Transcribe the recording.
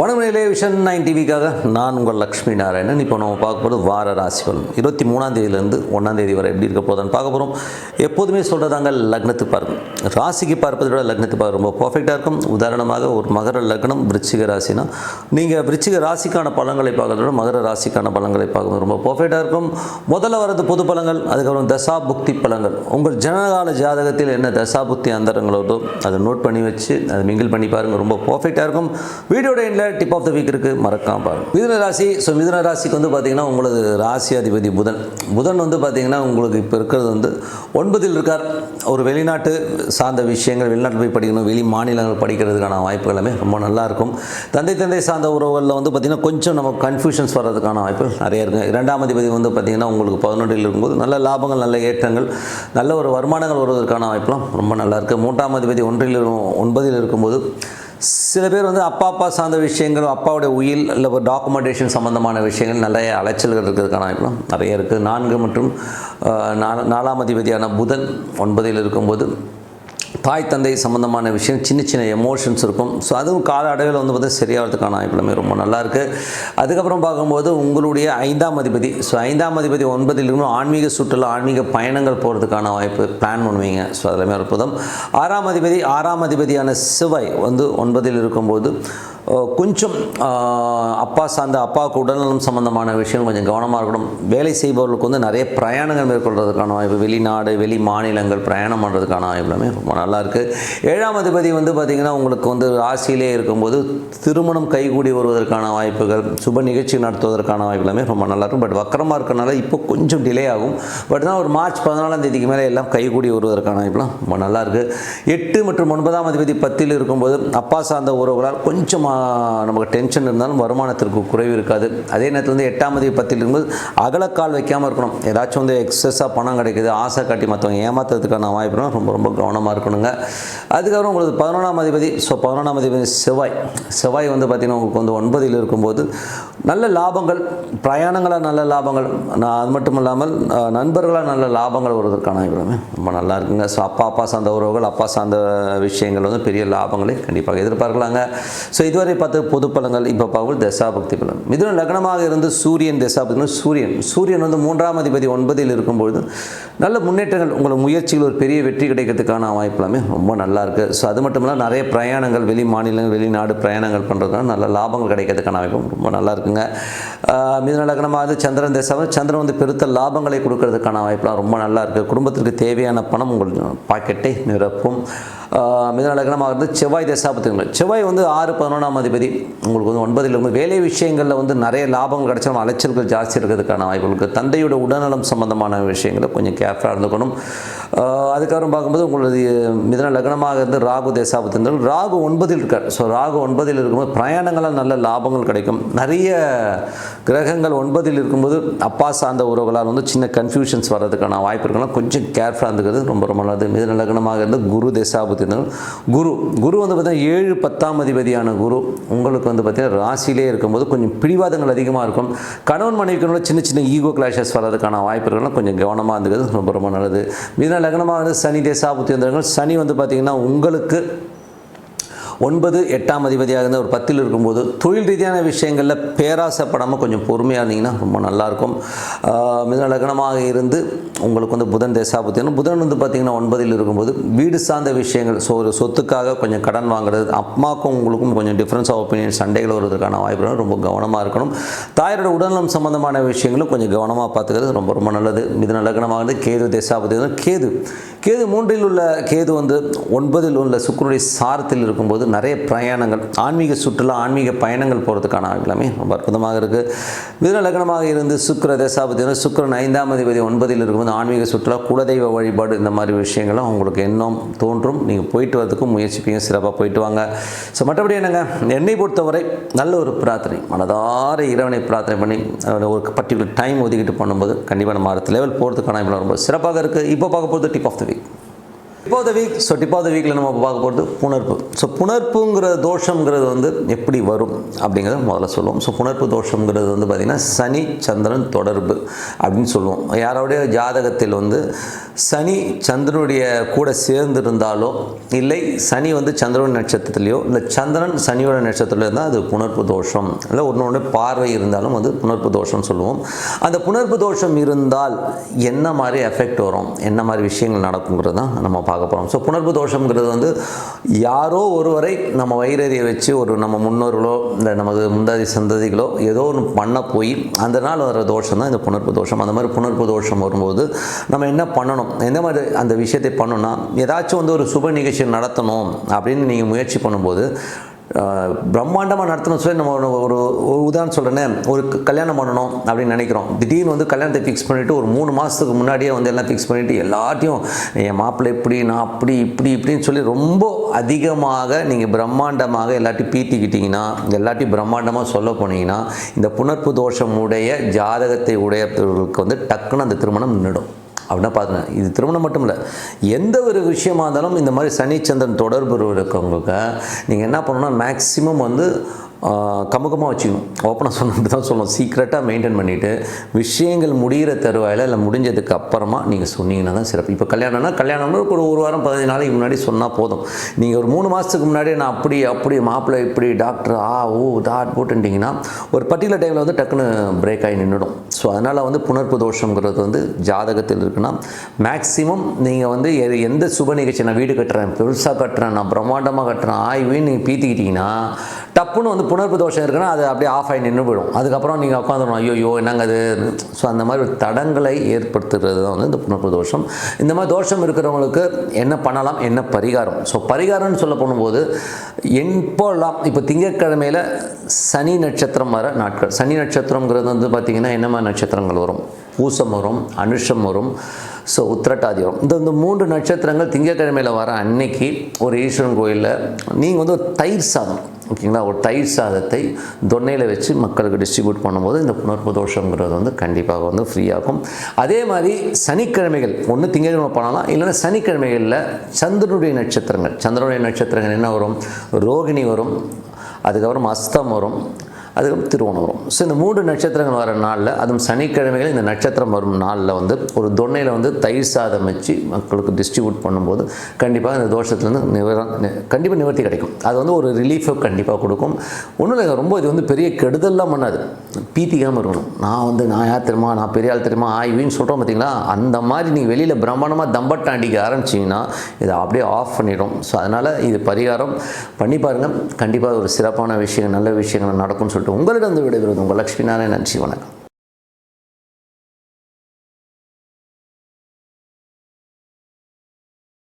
வணக்கங்களே vision nine டிவிக்காக நான் உங்கள் லக்ஷ்மி நாராயணன். இப்போ நம்ம பார்க்க போகிறது வார ராசி பலன். இருபத்தி மூணாம் தேதியிலேருந்து ஒன்றாம் தேதி வரை எப்படி இருக்க போதான்னு பார்க்க போகிறோம் எப்போதுமே சொல்கிறதாங்க லக்னத்துக்கு பார்க்கும் ராசிக்கு பார்ப்பதை விட லக்னத்துக்கு பார்க்க ரொம்ப பர்ஃபெக்டாக இருக்கும். உதாரணமாக ஒரு மகர லக்னம் விருச்சிக ராசினா நீங்கள் விருச்சிக ராசிக்கான பலன்களை பார்க்கறத விட மகர ராசிக்கான பலன்களை பார்க்கும்போது ரொம்ப பர்ஃபெக்டாக இருக்கும். முதல்ல வரது பொது பழங்கள் அதுக்கப்புறம் தசா புக்தி பலங்கள் உங்கள் ஜனகால ஜாதகத்தில் என்ன தசா புக்தி அந்தரங்களோடோ அதை நோட் பண்ணி வச்சு அதை மிங்கிள் பண்ணி பாருங்கள் ரொம்ப பர்ஃபெக்டாக இருக்கும். வீடியோட டிப் ஆஃப் த வீக் இருக்குது மறக்காம பாருங்கள் மிதுன ராசி ஸோ மிதுன ராசிக்கு வந்து பார்த்தீங்கன்னா உங்களது ராசி அதிபதி புதன். புதன் வந்து பார்த்தீங்கன்னா உங்களுக்கு இப்போ இருக்கிறது வந்து ஒன்பதில் இருக்கார். ஒரு வெளிநாட்டு சார்ந்த விஷயங்கள் வெளிநாட்டில் போய் படிக்கணும் வெளி மாநிலங்கள் படிக்கிறதுக்கான வாய்ப்பு எல்லாமே ரொம்ப நல்லாயிருக்கும் தந்தை தந்தை சார்ந்த உறவுகளில் வந்து பார்த்திங்கன்னா கொஞ்சம் நம்ம கன்ஃபியூஷன்ஸ் வர்றதுக்கான வாய்ப்புகள் நிறைய இருக்குது இரண்டாம் அதிபதி வந்து பார்த்திங்கன்னா உங்களுக்கு பதினொன்றில் இருக்கும்போது நல்ல லாபங்கள் நல்ல ஏற்றங்கள் நல்ல ஒரு வருமானங்கள் வருவதற்கான வாய்ப்புலாம் ரொம்ப நல்லா இருக்குது மூன்றாம் அதிபதி ஒன்றில் ஒன்பதில் இருக்கும்போது சில பேர் வந்து அப்பா அப்பா சார்ந்த விஷயங்கள் அப்பாவுடைய உயில் இல்லை ஒரு டாக்குமெண்டேஷன் சம்மந்தமான விஷயங்கள் நிறைய அலைச்சல்கள் இருக்கிறதுக்கான வாய்ப்புலாம் நிறைய இருக்குது நான்கு மற்றும் நாலாம் அதிபதியான புதன் ஒன்பதில் இருக்கும்போது தாய் தந்தை சம்மந்தமான விஷயம் சின்ன சின்ன எமோஷன்ஸ் இருக்கும். ஸோ அதுவும் கால அடைவில் வந்து பார்த்தா சரியாகிறதுக்கான வாய்ப்புகளுமே ரொம்ப நல்லா இருக்குது அதுக்கப்புறம் பார்க்கும்போது உங்களுடைய ஐந்தாம் அதிபதி ஸோ ஐந்தாம் அதிபதி ஒன்பதில் இருக்கும் ஆன்மீக சுற்றுலா ஆன்மீக பயணங்கள் போகிறதுக்கான வாய்ப்பு பிளான் பண்ணுவீங்க. ஸோ அதெல்லாமே அற்புதம். ஆறாம் அதிபதி ஆறாம் அதிபதியான சிவாய் வந்து ஒன்பதில் இருக்கும்போது கொஞ்சம் அப்பா சார்ந்த அப்பாவுக்கு உடல்நலம் சம்மந்தமான விஷயம் கொஞ்சம் கவனமாக இருக்கணும். வேலை செய்பவர்களுக்கு வந்து நிறைய பிரயாணங்கள் மேற்கொள்வதற்கான வாய்ப்பு வெளிநாடு வெளி மாநிலங்கள் பிரயாணம் பண்ணுறதுக்கான வாய்ப்பு எல்லாமே ரொம்ப நல்லா இருக்குது ஏழாம் அதிபதி வந்து பார்த்திங்கன்னா உங்களுக்கு வந்து ராசியிலே இருக்கும்போது திருமணம் கைகூடி வருவதற்கான வாய்ப்புகள் சுப நிகழ்ச்சி நடத்துவதற்கான வாய்ப்புலாமே ரொம்ப நல்லாயிருக்கும் பட் வக்கரமாக இருக்கனால இப்போ கொஞ்சம் டிலே ஆகும். பட் தான் ஒரு மார்ச் பதினாலாம் தேதிக்கு மேலே எல்லாம் கைகூடி வருவதற்கான வாய்ப்புலாம் ரொம்ப நல்லாயிருக்கு எட்டு மற்றும் ஒன்பதாம் அதிபதி பத்தில் இருக்கும்போது அப்பா சார்ந்த உறவுகளால் கொஞ்சமாக நமக்கு டென்ஷன் இருந்தாலும் வருமானத்திற்கு குறைவு இருக்காது. அதே நேரத்தில் வந்து எட்டாம் தேதி பத்தில் இருக்கும்போது அகலக்கால் வைக்காமல் இருக்கணும். ஏதாச்சும் வந்து எக்ஸஸாக பணம் கிடைக்குது ஆசை காட்டி மற்றவங்க ஏமாத்துறதுக்கான வாய்ப்புலாம் ரொம்ப ரொம்ப கவனமாக இருக்கணுங்க. அதுக்கப்புறம் உங்களுக்கு பதினொன்றாம் அதிபதி ஸோ பதினொன்றாம் அதிபதி செவ்வாய். செவ்வாய் வந்து பார்த்திங்கன்னா உங்களுக்கு வந்து ஒன்பதில் இருக்கும்போது நல்ல லாபங்கள் பிரயாணங்களாக நல்ல லாபங்கள் நான் அது மட்டும் இல்லாமல் நண்பர்களாக நல்ல லாபங்கள் வருவதற்கான வாய்ப்புகளுமே ரொம்ப நல்லா இருக்குங்க. ஸோ அப்பா அப்பா சார்ந்த உறவுகள் அப்பா சார்ந்த விஷயங்கள் வந்து பெரிய லாபங்களை கண்டிப்பாக எதிர்பார்க்கலாங்க. ஸோ இது இதுவரை பார்த்து பொது பலங்கள் இப்போ பார்க்கும்போது தசாபக்தி பலன். மிதுன லக்னமாக இருந்து சூரியன் தசாபக்தி சூரியன். சூரியன் வந்து மூன்றாம் அதிபதி ஒன்பதில் இருக்கும்பொழுது நல்ல முன்னேற்றங்கள் உங்கள் முயற்சிகள் ஒரு பெரிய வெற்றி கிடைக்கிறதுக்கான வாய்ப்புலாமே ரொம்ப நல்லா இருக்குது ஸோ அது மட்டும் இல்லாமல் நிறைய பிரயாணங்கள் வெளி மாநிலங்கள் வெளிநாடு பிரயாணங்கள் பண்ணுறதுனால நல்ல லாபங்கள் கிடைக்கிறதுக்கான வாய்ப்பும் ரொம்ப நல்லா இருக்குங்க. மிதுன லக்னமாக வந்து சந்திரன் தசாபம் சந்திரன் வந்து பெருத்த லாபங்களை கொடுக்கறதுக்கான வாய்ப்புலாம் ரொம்ப நல்லா இருக்குது குடும்பத்திற்கு தேவையான பணம் உங்கள் பாக்கெட்டை நிரப்பும். மிதநலக்கணமாக இருந்து செவ்வாய் தசாபத்துங்கள் செவ்வாய் வந்து ஆறு பதினொன்றாம் அதிபதி. உங்களுக்கு வந்து ஒன்பதில் இருந்து வேலை விஷயங்களில் வந்து நிறைய லாபங்கள் கிடைச்சாலும் அலைச்சல்கள் ஜாஸ்தி இருக்கிறதுக்கான வாய்ப்பு இருக்குது தந்தையோட உடல்நலம் சம்பந்தமான விஷயங்களை கொஞ்சம் கேர்ஃபுல்லாக இருந்துக்கணும். அதுக்கப்புறம் பார்க்கும்போது உங்களது மிதன லக்னமாக இருந்து ராகு தேசாபத்தின் ராகு ஒன்பதில் இருக்கார். ஸோ ராகு ஒன்பதில் இருக்கும்போது பிரயாணங்களால் நல்ல லாபங்கள் கிடைக்கும். நிறைய கிரகங்கள் ஒன்பதில் இருக்கும்போது அப்பா சார்ந்த உறவுகளால் வந்து சின்ன கன்ஃபியூஷன்ஸ் வர்றதுக்கான வாய்ப்பு இருக்கலாம் கொஞ்சம் கேர்ஃபுல்லாக இருந்துக்கிறது ரொம்ப ரொம்ப நல்லது. மிதன லக்னமாக இருந்து குரு பார்த்தீங்கன்னா குரு குரு வந்து பார்த்தீங்கன்னா ஏழு பத்தாம் அதிபதியான குரு. உங்களுக்கு வந்து பார்த்தீங்கன்னா ராசியிலே இருக்கும்போது கொஞ்சம் பிடிவாதங்கள் அதிகமாக இருக்கும். கணவன் மனைவிக்கு சின்ன சின்ன ஈகோ கிளாஷஸ் வர்றதுக்கான வாய்ப்பு இருக்கலாம் கொஞ்சம் கவனமாக இருந்துக்கிறது ரொம்ப ரொம்ப நல்லது. மிதன லக்னமாக இருந்து சனி தேசாபுத்தியந்திரங்கள் சனி வந்து பார்த்திங்கன்னா உங்களுக்கு ஒன்பது எட்டாம் அதிபதியாக இருந்தால் ஒரு பத்தில் இருக்கும்போது தொழில் ரீதியான விஷயங்களில் பேராசைப்படாமல் கொஞ்சம் பொறுமையாக இருந்தீங்கன்னா ரொம்ப நல்லாயிருக்கும். ஆஹ் லக்னமாக இருந்து உங்களுக்கு வந்து புதன் தேசாபுத்தியனும் புதன் வந்து பார்த்திங்கன்னா ஒன்பதில் இருக்கும்போது வீடு சார்ந்த விஷயங்கள் ஸோ ஒரு சொத்துக்காக கொஞ்சம் கடன் வாங்குறது அம்மாக்கும் உங்களுக்கும் கொஞ்சம் டிஃப்ரென்ஸ் ஆஃப் ஒப்பீனியன் சண்டைகள் வருவதற்கான வாய்ப்பு ரொம்ப கவனமாக இருக்கணும். தாயரோட உடல்நலம் சம்பந்தமான விஷயங்களும் கொஞ்சம் கவனமாக பார்த்துக்கிறது ரொம்ப ரொம்ப நல்லது. மிதுன லக்னமாக இருந்து கேது தேசாபுத்தியம் கேது கேது மூன்றில் உள்ள கேது வந்து ஒன்பதில் உள்ள சுக்கரனுடைய சாரத்தில் இருக்கும்போது நிறைய பிரயாணங்கள் ஆன்மீக சுற்றுலா ஆன்மீக பயணங்கள் போகிறதுக்கான எல்லாமே ரொம்ப அற்புதமாக இருக்குது மிதுன லக்னமாக இருந்து சுக்கிர தேசாபத்தியம் சுக்கரன் ஐந்தாம் அதிபதி ஒன்பதில் இருக்கும்போது ஆன்மீக சுற்றுலா குலதெய்வ வழிபாடு இந்த மாதிரி விஷயங்களும் உங்களுக்கு எண்ணம் தோன்றும். நீங்கள் போயிட்டு வரதுக்கும் முயற்சிப்பீங்க சிறப்பாக போயிட்டு வாங்க. ஸோ மற்றபடி என்னங்க? என்னை பொறுத்தவரை நல்ல ஒரு பிரார்த்தனை மனதார இறைவனை பிரார்த்தனை பண்ணி ஒரு பர்டிகுலர் டைம் ஒதுக்கிட்டு பண்ணும்போது கண்டிப்பாக நம்ம அடுத்த லெவல் போகிறதுக்கான ரொம்ப சிறப்பாக இருக்குது இப்போ பார்க்க போகிறது tip of the week tip of the week so tip of the வீக்கில் நம்ம பார்க்க போகிறது புணர்ப்பு. ஸோ புணர்ப்புங்கிற தோஷங்கிறது வந்து எப்படி வரும் அப்படிங்கிறத முதல்ல சொல்லுவோம். ஸோ புணர்ப்பு தோஷங்கிறது வந்து பார்த்திங்கன்னா சனி சந்திரன் தொடர்பு அப்படின்னு சொல்லுவோம். யாரோடைய ஜாதகத்தில் வந்து சனி சந்திரனுடைய கூட சேர்ந்து இருந்தாலோ இல்லை சனி வந்து சந்திரன் நட்சத்திரத்திலையோ இல்லை சந்திரன் சனியோட நட்சத்திரத்தில் இருந்தால் அது புணர்ப்பு தோஷம். இல்லை ஒன்று ஒன்று பார்வை இருந்தாலும் வந்து புணர்ப்பு தோஷம் சொல்லுவோம். அந்த புணர்ப்பு தோஷம் இருந்தால் என்ன மாதிரி எஃபெக்ட் வரும்? என்ன மாதிரி விஷயங்கள் நடக்குங்கிறது தான் நம்ம பார்க்க போகிறோம் ஸோ புணர்வு தோஷங்கிறது வந்து யாரோ ஒருவரை நம்ம வைரறியை வச்சு ஒரு நம்ம முன்னோர்களோ இல்லை நமது முந்தாதி சந்ததிகளோ ஏதோ ஒன்று பண்ண போய் அந்த நாள் வர தோஷம் தான் இந்த புணர்வு தோஷம். அந்த மாதிரி புணர்வு தோஷம் வரும்போது நம்ம என்ன பண்ணணும்? எந்த மாதிரி அந்த விஷயத்தை பண்ணணும்னா ஏதாச்சும் வந்து ஒரு சுப நிகழ்ச்சி நடத்தணும் அப்படின்னு நீங்கள் முயற்சி பண்ணும்போது பிரம்மாண்டமாக நடத்தணும். சொல்லி நம்ம ஒரு ஒரு உதாரணம் சொல்கிறேன்னே ஒரு க- கல்யாணம் பண்ணணும் அப்படின்னு நினைக்கிறோம். திடீர்னு வந்து கல்யாணத்தை ஃபிக்ஸ் பண்ணிவிட்டு ஒரு மூணு மாதத்துக்கு முன்னாடியே வந்து எல்லாம் ஃபிக்ஸ் பண்ணிவிட்டு எல்லாத்தையும் என் மாப்பிள்ளை இப்படி நான் அப்படி இப்படி இப்படின்னு சொல்லி ரொம்ப அதிகமாக நீங்கள் பிரம்மாண்டமாக எல்லாத்தையும் பீத்திக்கிட்டிங்கன்னா எல்லாத்தையும் பிரம்மாண்டமாக சொல்ல போனீங்கன்னா இந்த புணர்ப்பு தோஷம் உடைய ஜாதகத்தை உடையவர்களுக்கு வந்து டக்குன்னு அந்த திருமணம் நின்றுடும் அப்படின்னா பார்த்துங்க இது திருமணம் மட்டும் இல்லை எந்த ஒரு விஷயமா இருந்தாலும் இந்த மாதிரி சனிச்சந்திரன் தொடர்பு இருக்கவங்களுக்கு நீங்கள் என்ன பண்ணணும்னா மேக்ஸிமம் வந்து கமுகமாக வச்சுக்கணும். ஓப்பனாக சொன்னது தான் சொல்லணும். சீக்ரெட்டாக மெயின்டைன் பண்ணிவிட்டு விஷயங்கள் முடிகிற தருவாயில் இல்லை முடிஞ்சதுக்கு அப்புறமா நீங்கள் சொன்னீங்கன்னா தான் சிறப்பு. இப்போ கல்யாணம்னா கல்யாணம்னு ஒரு ஒரு வாரம் பதினஞ்சு நாளைக்கு முன்னாடி சொன்னால் போதும். நீங்கள் ஒரு மூணு மாதத்துக்கு முன்னாடி நான் அப்படி அப்படி மாப்பிள்ளை இப்படி டாக்டர் ஆ ஓ தாட் போட்டுட்டிங்கன்னா ஒரு பர்டிகுலர் டைமில் வந்து டக்குன்னு பிரேக் ஆகி நின்றுடும். ஸோ அதனால் வந்து புணர்ப்பு தோஷங்கிறது வந்து ஜாதகத்தில் இருக்குன்னா மேக்ஸிமம் நீங்கள் வந்து எது- எந்த சுப நிகழ்ச்சி நான் வீடு கட்டுறேன் பெருசாக கட்டுறேன் நான் பிரம்மாண்டமாக கட்டுறேன் ஆய்வுன்னு நீங்கள் பீத்திக்கிட்டீங்கன்னா டப்புன்னு வந்து புணர்ப்பு தோஷம் இருக்குன்னா அது அப்படியே ஆஃப் ஆகி நின்று போயிடும். அதுக்கப்புறம் நீங்கள் உட்காந்துடணும் ஐயோ என்னங்க அது? ஸோ அந்த மாதிரி ஒரு தடங்களை ஏற்படுத்துறது தான் வந்து இந்த புணர்ப்பு தோஷம் இந்த மாதிரி தோஷம் இருக்கிறவங்களுக்கு என்ன பண்ணலாம் என்ன பரிகாரம்? ஸோ பரிகாரம்னு சொல்ல போகும்போது எப்போல்லாம் இப்போ திங்கட்கிழமையில் சனி நட்சத்திரம் வர நாட்கள். சனி நட்சத்திரங்கிறது வந்து பார்த்திங்கன்னா என்ன மாதிரி நட்சத்திரங்கள் வரும். பூசம் வரும் அனுஷம் வரும் ஸோ உத்திரட்டாதி வரும். இந்த இந்த மூன்று நட்சத்திரங்கள் திங்கட்கிழமையில் வர அன்னைக்கு ஒரு ஈஸ்வரன் கோயிலில் நீங்கள் வந்து ஒரு தயிர் சாதம் ஓகேங்களா? ஒரு தயிர் சாதத்தை தொன்னையில் வச்சு மக்களுக்கு டிஸ்ட்ரிபியூட் பண்ணும்போது இந்த புணர்ப்பு தோஷங்கிறது வந்து கண்டிப்பாக வந்து ஃப்ரீயாகும் அதே மாதிரி சனிக்கிழமைகள் ஒன்று திங்கட்கிழமை பண்ணலாம் இல்லைன்னா சனிக்கிழமைகளில் சந்திரனுடைய நட்சத்திரங்கள். சந்திரனுடைய நட்சத்திரங்கள் என்ன வரும்? ரோகிணி வரும் அதுக்கப்புறம் அஸ்தம் வரும் அதுக்கப்புறம் திருவோணம் வரும் ஸோ இந்த மூன்று நட்சத்திரங்கள் வர நாளில் அதுவும் சனிக்கிழமைகள் இந்த நட்சத்திரம் வரும் நாளில் வந்து ஒரு தொன்னையில் வந்து தயிர் சாதம் வச்சு மக்களுக்கு டிஸ்ட்ரிபியூட் பண்ணும்போது கண்டிப்பாக இந்த தோஷத்துலேருந்து நிவர கண்டிப்பாக நிவர்த்தி கிடைக்கும். அது வந்து ஒரு ரிலீஃபை கண்டிப்பாக கொடுக்கும். ஒன்றும் இல்லை ரொம்ப இது வந்து பெரிய கெடுதல்லாம் பண்ணாது. பீத்திக்காமல் இருக்கணும். நான் வந்து நான் யார் தெரியுமா? நான் பெரிய ஆள் தெரியுமா? ஆய்வின்னு சொல்கிறோம் பார்த்தீங்களா அந்த மாதிரி நீங்கள் வெளியில் பிரம்மாண்டமாக தம்பட்டம் அடிக்க ஆரம்பிச்சிங்கன்னா இதை அப்படியே ஆஃப் பண்ணிடும். ஸோ அதனால் இது பரிகாரம். பண்ணி பாருங்கள் கண்டிப்பாக ஒரு சிறப்பான விஷயம் நல்ல விஷயங்கள் நடக்கும்னு சொல்லிட்டு உங்களிடம் விடைபெறுவது உங்கள் லக்ஷ்மி நாராயணன். நன்றி வணக்கம்.